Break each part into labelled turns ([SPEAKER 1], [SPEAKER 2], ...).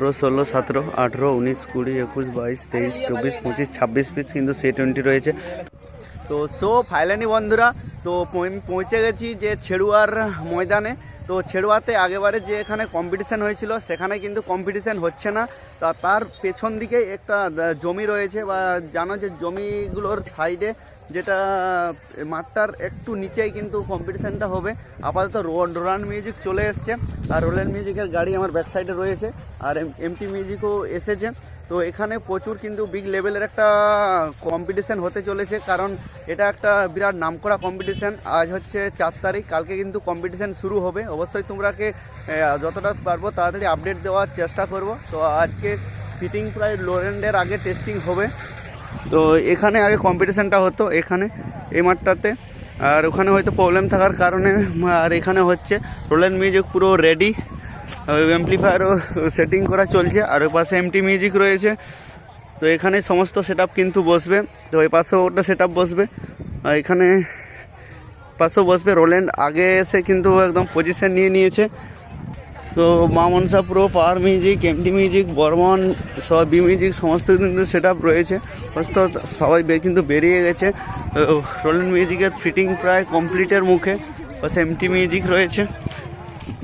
[SPEAKER 1] পনেরো ষোলো সতেরো আঠেরো উনিশ কুড়ি একুশ বাইশ তেইশ চব্বিশ পঁচিশ ছাব্বিশ পিস কিন্তু সে টোয়েন্টি রয়েছে তো সো ফাইলানি বন্ধুরা তো পৌঁছে গেছি যে ছেড়ুয়ার ময়দানে তো ছেড়ুয়াতে আগেবারে যে এখানে কম্পিটিশান হয়েছিল সেখানে কিন্তু কম্পিটিশান হচ্ছে না তা তার পেছন দিকে একটা জমি রয়েছে বা জানো যে জমিগুলোর সাইডে যেটা মাঠটার একটু নিচেই কিন্তু কম্পিটিশানটা হবে আপাতত রোলান মিউজিক চলে এসছে আর রোলান মিউজিকের গাড়ি আমার ব্যাক সাইডে রয়েছে আর এমটি মিউজিকও এসেছে তো এখানে প্রচুর কিন্তু বিগ লেভেলের একটা কম্পিটিশান হতে চলেছে কারণ এটা একটা বিরাট নামকরা কম্পিটিশান আজ হচ্ছে চার তারিখ কালকে কিন্তু কম্পিটিশান শুরু হবে অবশ্যই তোমরাকে যতটা পারবো তাড়াতাড়ি আপডেট দেওয়ার চেষ্টা করব তো আজকে ফিটিং প্রায় লোরেন্ডের আগে টেস্টিং হবে তো এখানে আগে কম্পিটিশানটা হতো এখানে এই মাঠটাতে আর ওখানে হয়তো প্রবলেম থাকার কারণে আর এখানে হচ্ছে রোল্যান্ড মিউজিক পুরো রেডি অ্যাম্পলিফায়ারও সেটিং করা চলছে আর ওই পাশে এমটি মিউজিক রয়েছে তো এখানে সমস্ত সেট কিন্তু বসবে তো ওই পাশেও ওটা সেট বসবে আর এখানে পাশেও বসবে রোল্যান্ড আগে এসে কিন্তু একদম পজিশন নিয়ে নিয়েছে তো মা Manasa pro power music MT music Barman সব বি মিউজিক সমস্ত কিন্তু সেট আপ রয়েছে সমস্ত সবাই কিন্তু বেরিয়ে গেছে রোলেন মিউজিকের ফিটিং প্রায় কমপ্লিটের মুখে বাস এমটি মিউজিক রয়েছে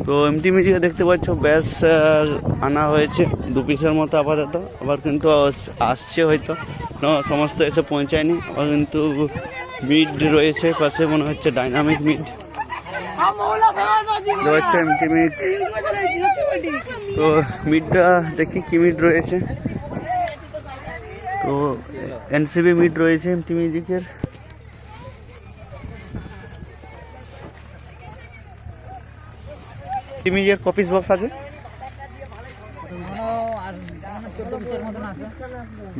[SPEAKER 1] তো এমটি মিউজিকে দেখতে পাচ্ছ ব্যাস আনা হয়েছে দু পিসের মতো আপাতত আবার কিন্তু আসছে হয়তো সমস্ত এসে পৌঁছায়নি আবার কিন্তু মিড রয়েছে পাশে মনে হচ্ছে ডাইনামিক মিড রয়েছেন কিমিট তো মিটটা দেখি কি কিমিট রয়েছে তো এনসিবি মিট রয়েছে এমটি মিউজিকের মিউজিকের কপিস বক্স আছে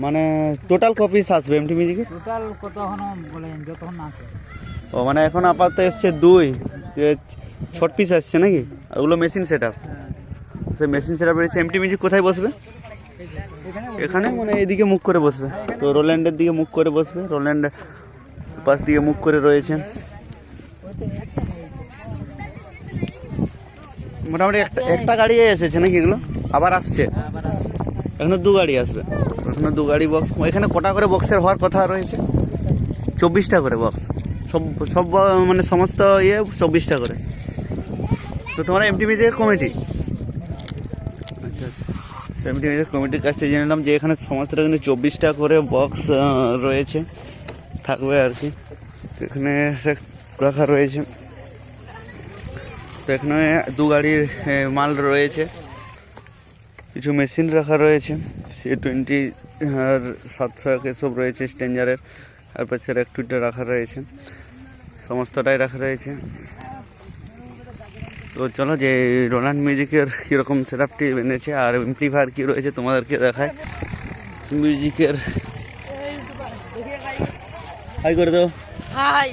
[SPEAKER 1] মানে টোটাল কপিস আসবে এমটি মিউজিকে
[SPEAKER 2] টোটাল কত হন বলেন যতক্ষণ আসবে
[SPEAKER 1] ও মানে এখন আপাতত এসছে দুই ছট পিস আসছে নাকি ওগুলো মেশিন সেট আপ সেই মেশিন সেট আপ রয়েছে এমটি মিউজিক কোথায় বসবে এখানে মানে এদিকে মুখ করে বসবে তো রোল্যান্ডের দিকে মুখ করে বসবে রোল্যান্ডের পাশ দিকে মুখ করে রয়েছে মোটামুটি একটা একটা গাড়ি এসেছে নাকি এগুলো আবার আসছে এখনো দু গাড়ি আসবে এখনো দু গাড়ি বক্স এখানে কটা করে বক্সের হওয়ার কথা রয়েছে চব্বিশটা করে বক্স সব সব মানে সমস্ত ইয়ে চব্বিশটা করে তো তোমরা এমটি মিউজিকের কমিটি আচ্ছা এমটি মিউজিক কমিটির কাছ থেকে জেনে নিলাম যে এখানে সমস্তটা কিন্তু চব্বিশটা করে বক্স রয়েছে থাকবে আর কি এখানে রাখা রয়েছে তো এখানে দু গাড়ির মাল রয়েছে কিছু মেশিন রাখা রয়েছে সি টোয়েন্টি আর সাতশো এসব রয়েছে স্টেঞ্জারের আর পাশে র্যাক রাখা রয়েছে সমস্তটাই রাখা রয়েছে তো চলো যে রোনাল্ড মিউজিকের কীরকম সেট আপটি এনেছে আর এমপ্লিফায়ার কী রয়েছে তোমাদেরকে দেখায় মিউজিকের হাই করে দাও হাই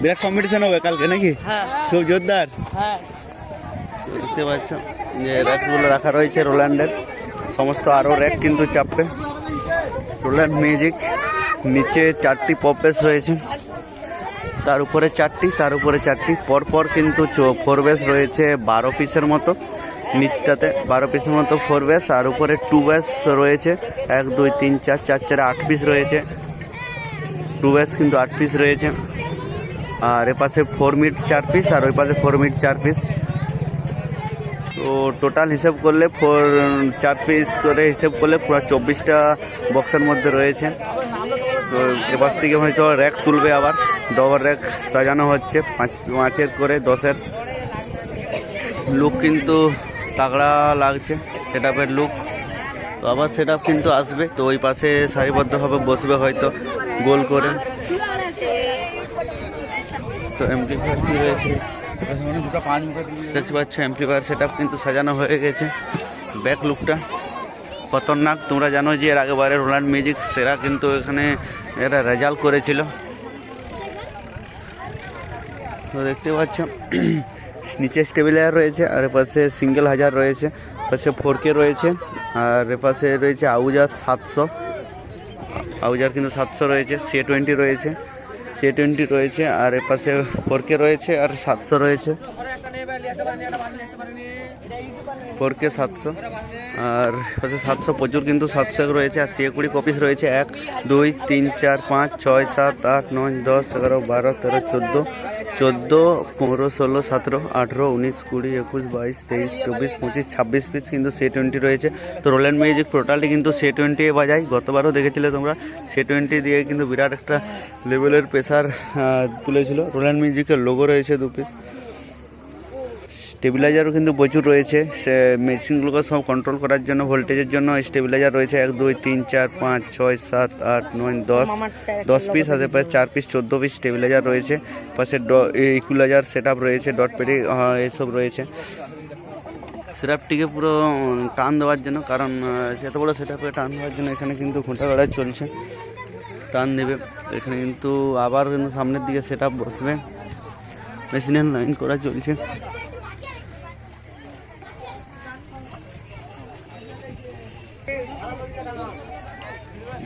[SPEAKER 1] বিরাট কম্পিটিশন হবে কালকে নাকি হ্যাঁ। খুব জোরদার হ্যাঁ। দেখতে পাচ্ছ যে র্যাকগুলো রাখা রয়েছে রোল্যান্ডের সমস্ত আরও র্যাক কিন্তু চাপবে রোল্যান্ড মিউজিক নিচে চারটি পপেস রয়েছে তার উপরে চারটি তার উপরে চারটি পরপর কিন্তু ফোর বেস রয়েছে বারো পিসের মতো নিচটাতে বারো পিসের মতো ফোর বেস আর উপরে টু বেস রয়েছে এক দুই তিন চার চার চার আট পিস রয়েছে টু বেস কিন্তু আট পিস রয়েছে আর এপাশে ফোর মিট চার পিস আর ওই পাশে ফোর মিট চার পিস তো টোটাল হিসেব করলে ফোর চার পিস করে হিসেব করলে পুরো চব্বিশটা বক্সের মধ্যে রয়েছে তো এপাশ থেকে হয়তো র্যাক তুলবে আবার ডবল র্যাক সাজানো হচ্ছে পাঁচ পাঁচের করে দশের লুক কিন্তু তাগড়া লাগছে সেট আপের লুক তো আবার সেট আপ কিন্তু আসবে তো ওই পাশে সারিবদ্ধভাবে বসবে হয়তো গোল করে তো এমপ্লিফায়ার কি রয়েছে দেখতে পাচ্ছ এমপ্লিফায়ার সেট আপ কিন্তু সাজানো হয়ে গেছে ব্যাক লুকটা খতরনাক তোমরা জানো যে এর আগেবারে রোনাল্ড মিউজিক সেরা কিন্তু এখানে এরা রেজাল্ট করেছিল তো দেখতে পাচ্ছ নিচে স্টেবিলার রয়েছে আর এপাশে সিঙ্গেল হাজার রয়েছে পাশে ফোর কে রয়েছে আর এপাশে রয়েছে আউজার সাতশো আউজার কিন্তু সাতশো রয়েছে সে টোয়েন্টি রয়েছে সে টোয়েন্টি রয়েছে আর এপাশে ফোর কে রয়েছে আর সাতশো রয়েছে ফোর কে সাতশো আর হচ্ছে সাতশো প্রচুর কিন্তু সাতশো রয়েছে আর সে কুড়ি কপিস রয়েছে এক দুই তিন চার পাঁচ ছয় সাত আট নয় দশ এগারো বারো তেরো চোদ্দো চোদ্দো পনেরো ষোলো সতেরো আঠেরো উনিশ কুড়ি একুশ বাইশ তেইশ চব্বিশ পঁচিশ ছাব্বিশ পিস কিন্তু সে টোয়েন্টি রয়েছে তো অ্যান্ড মিউজিক টোটালটি কিন্তু সে টোয়েন্টি বাজাই গতবারও দেখেছিলে তোমরা সে টোয়েন্টি দিয়ে কিন্তু বিরাট একটা লেভেলের প্রেশার তুলেছিল অ্যান্ড মিউজিকের লোগো রয়েছে দু পিস স্টেবিলাইজারও কিন্তু প্রচুর রয়েছে সে মেশিনগুলোকে সব কন্ট্রোল করার জন্য ভোল্টেজের জন্য স্টেবিলাইজার রয়েছে এক দুই তিন চার পাঁচ ছয় সাত আট নয় দশ দশ পিস হাতে পাশে চার পিস চোদ্দো পিস স্টেবিলাইজার রয়েছে পাশে ড ইকুলাইজার সেট রয়েছে ডট পেটি এসব রয়েছে সেটআপটিকে পুরো টান দেওয়ার জন্য কারণ এত বড়ো সেটআপে টান দেওয়ার জন্য এখানে কিন্তু ঘোটা গড়া চলছে টান দেবে এখানে কিন্তু আবার কিন্তু সামনের দিকে সেট বসবে মেশিনের লাইন করা চলছে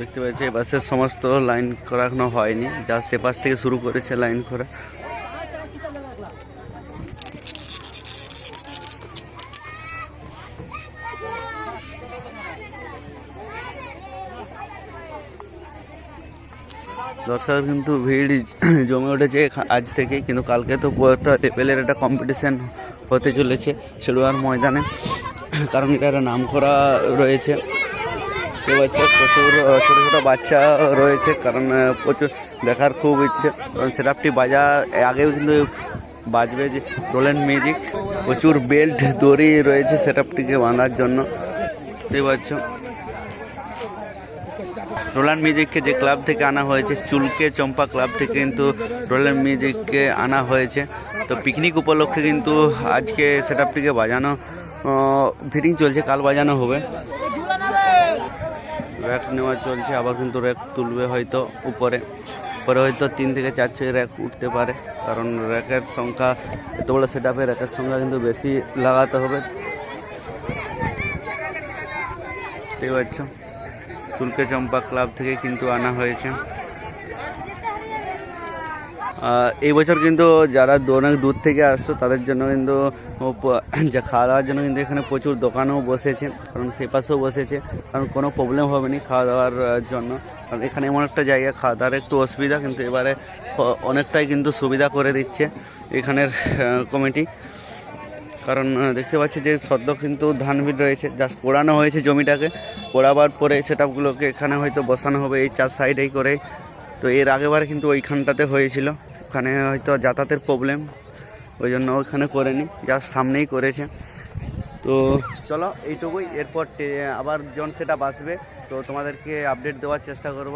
[SPEAKER 1] দেখতে পাচ্ছি এপাশের সমস্ত লাইন করা এখনো হয়নি জাস্ট এপাশ থেকে শুরু করেছে লাইন করা দর্শক কিন্তু ভিড় জমে উঠেছে আজ থেকে কিন্তু কালকে তো একটা টেপেলের একটা কম্পিটিশান হতে চলেছে সেলুয়ার ময়দানে কারণ এটা একটা নাম করা রয়েছে দেখতে পাচ্ছ প্রচুর ছোটো ছোটো বাচ্চা রয়েছে কারণ প্রচুর দেখার খুব ইচ্ছে কারণ সেটাপটি বাজা আগেও কিন্তু বাজবে যে রোলেন মিউজিক প্রচুর বেল্ট দড়ি রয়েছে সেটাপটিকে বাঁধার জন্য বুঝতে পারছ রোলান মিউজিককে যে ক্লাব থেকে আনা হয়েছে চুলকে চম্পা ক্লাব থেকে কিন্তু রোলান মিউজিককে আনা হয়েছে তো পিকনিক উপলক্ষে কিন্তু আজকে সেটাপটিকে বাজানো ফিটিং চলছে কাল বাজানো হবে র্যাক নেওয়া চলছে আবার কিন্তু র্যাক তুলবে হয়তো উপরে পরে হয়তো তিন থেকে চার ছয় র্যাক উঠতে পারে কারণ র্যাকের সংখ্যা এত বড়ো সেট আপে র্যাকের সংখ্যা কিন্তু বেশি লাগাতে হবে ঠিক আছে চুলকে চম্পা ক্লাব থেকে কিন্তু আনা হয়েছে এই বছর কিন্তু যারা অনেক দূর থেকে আসছো তাদের জন্য কিন্তু যে খাওয়া দাওয়ার জন্য কিন্তু এখানে প্রচুর দোকানও বসেছে কারণ সে পাশেও বসেছে কারণ কোনো প্রবলেম হবে না খাওয়া দাওয়ার জন্য কারণ এখানে এমন একটা জায়গা খাওয়া দাওয়ার একটু অসুবিধা কিন্তু এবারে অনেকটাই কিন্তু সুবিধা করে দিচ্ছে এখানের কমিটি কারণ দেখতে পাচ্ছি যে সদ্য কিন্তু ধান বীজ রয়েছে জাস্ট পোড়ানো হয়েছে জমিটাকে পোড়াবার পরে আপগুলোকে এখানে হয়তো বসানো হবে এই চার সাইডেই করে তো এর আগেবার কিন্তু ওইখানটাতে হয়েছিল ওখানে হয়তো যাতায়াতের প্রবলেম ওই জন্য ওখানে করেনি যার সামনেই করেছে তো চলো এইটুকুই এরপর আবার জন সেটা বাসবে তো তোমাদেরকে আপডেট দেওয়ার চেষ্টা করব